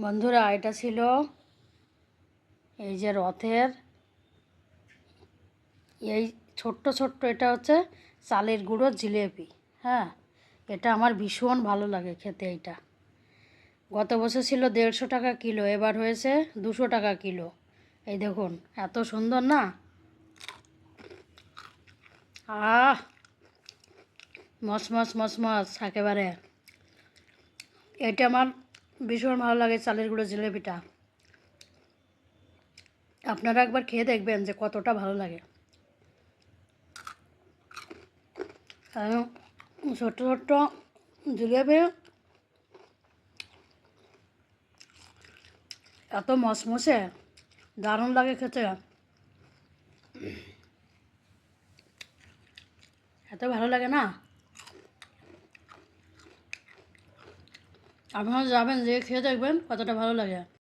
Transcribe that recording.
বন্ধুরা, এটা ছিল এই যে রথের এই ছোট্ট ছোট্ট, এটা হচ্ছে চালের গুঁড়ো জিলেপি হ্যাঁ? এটা আমার ভীষণ ভালো লাগে খেতে এইটা। গত বছর ছিল দেড়শো টাকা কিলো, এবার হয়েছে দুশো টাকা কিলো। এই দেখুন, এত সুন্দর না? আহ! মস মস মস মস একেবারে। এটা আমার ভীষণ ভালো লাগে চালের গুঁড়ো জিলেপিটা। আপনারা একবার খেয়ে দেখবেন যে কতটা ভালো লাগে। ছোট্ট ছোট্ট জিলেপি। এত মসমসে দারুণ লাগে খেতে। এত ভালো লাগে না? আপনারা যাবেন যে খেয়ে দেখবেন কতটা ভালো লাগে।